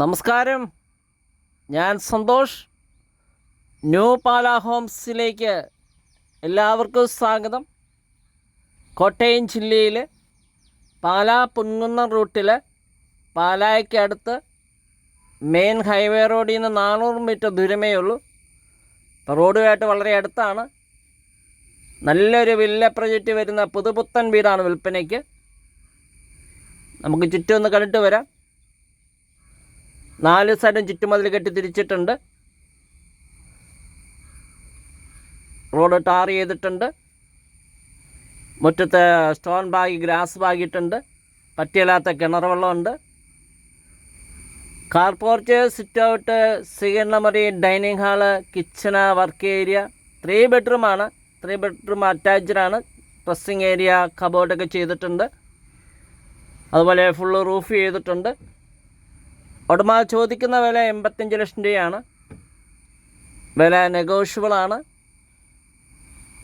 നമസ്കാരം. ഞാൻ സന്തോഷ്. ന്യൂ പാല ഹോംസിലേക്ക് എല്ലാവർക്കും സ്വാഗതം. കോട്ടയം ജില്ലയിൽ പാല പുൻകുന്നം റൂട്ടിൽ പാലായ്ക്ക് അടുത്ത് മെയിൻ ഹൈവേ റോഡിൽ നിന്ന് നാനൂറ് മീറ്റർ ദൂരമേ ഉള്ളൂ. റോഡുമായിട്ട് വളരെ അടുത്താണ്. നല്ലൊരു വില്ല പ്രൊജക്റ്റ് വരുന്ന പുതുപുത്തൻ വീടാണ് വിൽപ്പനയ്ക്ക്. നമുക്ക് ചുറ്റും ഒന്ന് കണ്ടിട്ട് വരാം. നാല് സൈഡും ചുറ്റുമതിൽ കെട്ടി തിരിച്ചിട്ടുണ്ട് റോഡ് ടാർ ചെയ്തിട്ടുണ്ട്. മുറ്റത്ത് സ്റ്റോൺ ബാഗി ഗ്രാസ് ബാഗിട്ടുണ്ട്. പറ്റിയല്ലാത്ത കിണർ വെള്ളമുണ്ട് car porch sit out സ്വീകരണമുറി dining hall kitchen work area. Three ബെഡ്റൂമാണ് ത്രീ ബെഡ്റൂം അറ്റാച്ച്ഡാണ് ഡ്രസ്സിങ് ഏരിയ കബോർഡൊക്കെ ചെയ്തിട്ടുണ്ട്. അതുപോലെ ഫുള്ള് റൂഫ് ചെയ്തിട്ടുണ്ട്. ഉടമ ചോദിക്കുന്ന വില എൺപത്തഞ്ച് ലക്ഷം രൂപയാണ്. വില നെഗോഷ്യബിളാണ്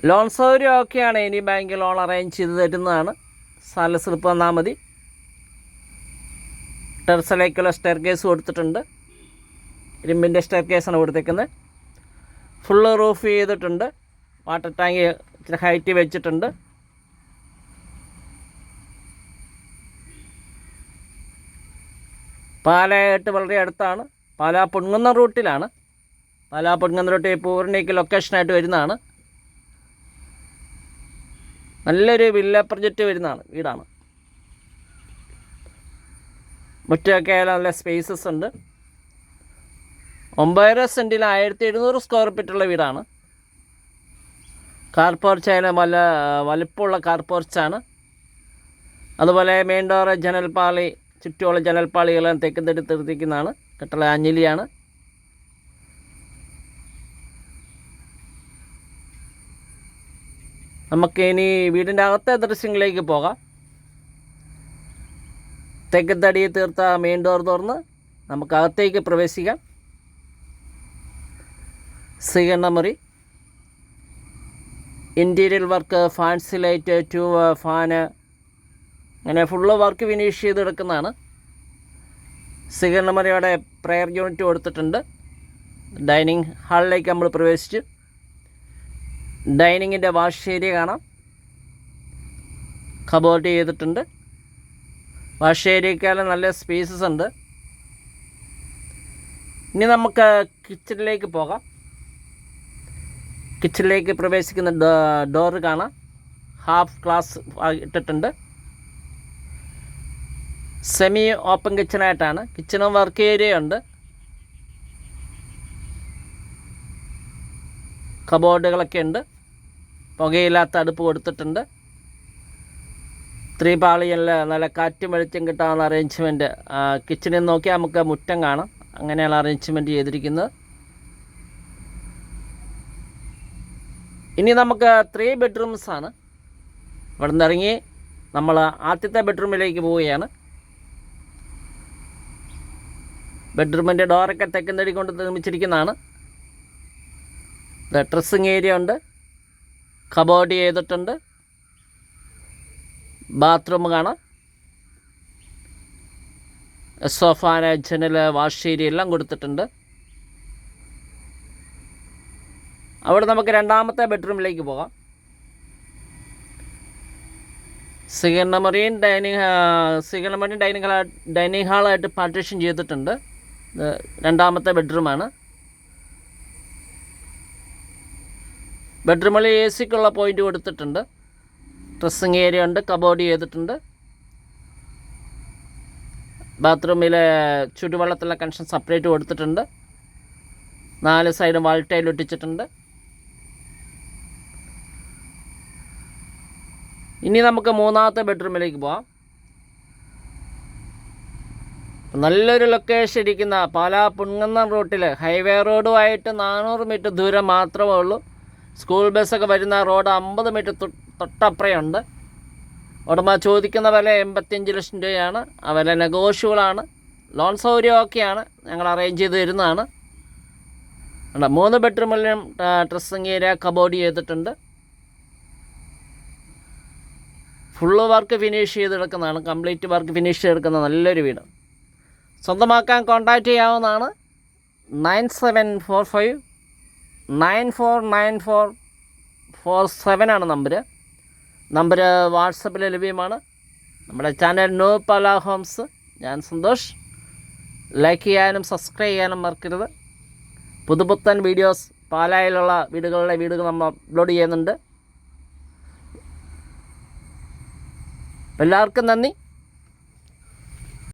ലോൺ സൗകര്യം ഒക്കെയാണ് ഇനി ബാങ്ക് ലോൺ അറേഞ്ച് ചെയ്ത് തരുന്നതാണ്. സ്ഥല സ്ലിപ്പ് വന്നാൽ മതി. ടെറസിലേക്കുള്ള സ്റ്റെയർ കേസ് കൊടുത്തിട്ടുണ്ട്. ഇരുമ്പിന്റെ സ്റ്റെയർ കേസാണ് കൊടുത്തേക്കുന്നത്. ഫുള്ള് റൂഫ് ചെയ്തിട്ടുണ്ട്. വാട്ടർ ടാങ്ക് ഇച്ചിരി ഹൈറ്റ് വെച്ചിട്ടുണ്ട്. പാലായിട്ട് വളരെ അടുത്താണ്. പാലാ പൊൻകുന്നം റൂട്ടിലാണ്. പാലാ പൊൻകുന്നം റൂട്ടിൽ പൂർണിക്ക് ലൊക്കേഷനായിട്ട് വരുന്നതാണ്. നല്ലൊരു വില്ല പ്രൊജക്റ്റ് വരുന്നതാണ് വീടാണ്. മുറ്റമൊക്കെ ആയാലും നല്ല സ്പേസസ് ഉണ്ട്. ഒമ്പതര സെന്റിൽ ആയിരത്തി എഴുന്നൂറ് സ്ക്വയർ ഫീറ്റുള്ള വീടാണ്. കാർ പോർച്ച് ആയാലും വല്ല വലുപ്പമുള്ള കാർ പോർച്ചാണ് അതുപോലെ മെയിൻ ഡോർ ജനൽപ്പാളി ചുറ്റുമുള്ള ജനൽപ്പാളികളെല്ലാം തെക്കും തെറ്റി തീർത്തിക്കുന്നതാണ് കട്ടള ആഞ്ഞിലിയാണ് നമുക്ക് ഇനി വീടിന്റെ അകത്തെ ദൃശ്യങ്ങളിലേക്ക് പോകാം. തെക്കത്തടിയെ തീർത്ത മെയിൻ ഡോർ തുറന്ന് നമുക്ക് അകത്തേക്ക് പ്രവേശിക്കാം. സ്വീകരണ മുറി interior work fancy light tube fan അങ്ങനെ ഫുള്ള് വർക്ക് ഫിനിഷ് ചെയ്ത് എടുക്കുന്നതാണ് സ്വീകരണമരയുടെ പ്രെയർ യൂണിറ്റ് കൊടുത്തിട്ടുണ്ട് ഡൈനിങ് ഹാളിലേക്ക് നമ്മൾ പ്രവേശിച്ച്. ഡൈനിങ്ങിന്റെ വാഷ് ഏരിയ കാണാം. കബോർഡ് ചെയ്തിട്ടുണ്ട്. വാഷ് ഏരിയക്കാലും നല്ല സ്പേസസ് ഉണ്ട്. ഇനി നമുക്ക് കിച്ചണിലേക്ക് പോകാം. കിച്ചണിലേക്ക് പ്രവേശിക്കുന്ന ഡോറ് കാണാം. ഹാഫ് ഗ്ലാസ് ഇട്ടിട്ടുണ്ട്. സെമി ഓപ്പൺ കിച്ചണായിട്ടാണ് കിച്ചണും വർക്ക് ഏരിയ ഉണ്ട്. കബോർഡുകളൊക്കെ ഉണ്ട്. പുകയില്ലാത്ത അടുപ്പ് കൊടുത്തിട്ടുണ്ട്. ത്രീ പാളിയല്ല നല്ല കാറ്റും വെളിച്ചം കിട്ടാവുന്ന അറേഞ്ച്മെന്റ് കിച്ചണിൽ നോക്കിയാൽ നമുക്ക് മുറ്റം കാണാം. അങ്ങനെയാണ് അറേഞ്ച്മെന്റ് ചെയ്തിരിക്കുന്നത്. ഇനി നമുക്ക് ത്രീ ബെഡ്റൂംസാണ് ഇവിടെ നിന്ന് ഇറങ്ങി നമ്മൾ ആദ്യത്തെ ബെഡ്റൂമിലേക്ക് പോവുകയാണ്. ബെഡ്റൂമിന്റെ ഡോറൊക്കെ തെക്കുന്നടി കൊണ്ട് നിർമ്മിച്ചിരിക്കുന്നതാണ്. ഡ്രസ്സിങ് ഏരിയ ഉണ്ട്. കബോർഡ് ചെയ്തിട്ടുണ്ട്. ബാത്റൂം കാണാം. സോഫാന ജനൽ വാഷ് ഏരിയ എല്ലാം കൊടുത്തിട്ടുണ്ട്. അവിടെ നമുക്ക് രണ്ടാമത്തെ ബെഡ്റൂമിലേക്ക് പോകാം. സിഗർണമറിയും ഡൈനിങ് സിഗർണമറിയും ഡൈനിങ് ഹാൾ ഡൈനിങ് ഹാളായിട്ട് പാർട്ടീഷൻ ചെയ്തിട്ടുണ്ട്. രണ്ടാമത്തെ ബെഡ്റൂമാണ്. ബെഡ്റൂമിൽ എ സിക്കുള്ള പോയിന്റ് കൊടുത്തിട്ടുണ്ട്. ഡ്രസ്സിങ് ഏരിയ ഉണ്ട് കബോർഡ് ചെയ്തിട്ടുണ്ട്. ബാത്റൂമിലെ ചുടുവെള്ളത്തിലെ കണക്ഷൻ സെപ്പറേറ്റ് കൊടുത്തിട്ടുണ്ട്. നാല് സൈഡും വാൾ വാൾട്ടയിൽ ഒട്ടിച്ചിട്ടുണ്ട്. ഇനി നമുക്ക് മൂന്നാമത്തെ ബെഡ്റൂമിലേക്ക് പോവാം. നല്ലൊരു ലൊക്കേഷൻ ഇരിക്കുന്ന പാലാ പുൺകുന്നം റൂട്ടിൽ ഹൈവേ റോഡുമായിട്ട് നാനൂറ് മീറ്റർ ദൂരം മാത്രമേ ഉള്ളൂ. സ്കൂൾ ബസ്സൊക്കെ വരുന്ന റോഡ് അമ്പത് മീറ്റർ തൊട്ടപ്പുറയുണ്ട്. ഉടമ ചോദിക്കുന്ന വില എൺപത്തിയഞ്ച് ലക്ഷം രൂപയാണ്. ആ വില നെഗോഷ്യബിളാണ് ലോൺ സൗകര്യം ഒക്കെയാണ് ഞങ്ങൾ അറേഞ്ച് ചെയ്ത് തരുന്നതാണ്. ഉണ്ട് മൂന്ന് ബെഡ്റൂമിലും ഡ്രസ്സിങ് ഏരിയ കബോർഡ് ചെയ്തിട്ടുണ്ട്. ഫുള്ള് വർക്ക് ഫിനിഷ് ചെയ്തെടുക്കുന്നതാണ്. കംപ്ലീറ്റ് വർക്ക് ഫിനിഷ് ചെയ്തെടുക്കുന്ന നല്ലൊരു വീട്. സ്വന്തമാക്കാൻ കോൺടാക്റ്റ് ചെയ്യാവുന്നതാണ് nine seven four five nine four nine four four seven ആണ് നമ്പർ നമ്പർ വാട്സപ്പിൽ ലഭ്യമാണ്. നമ്മുടെ ചാനൽ നോ പല ഹോംസ് ഞാൻ സന്തോഷ്. ലൈക്ക് ചെയ്യാനും സബ്സ്ക്രൈബ് ചെയ്യാനും മറക്കരുത്. പുതുപുത്തൻ വീഡിയോസ് പാലായിലുള്ള വീടുകളുടെ വീടുകൾ നമ്മൾ അപ്ലോഡ് ചെയ്യുന്നുണ്ട്. എല്ലാവർക്കും നന്ദി.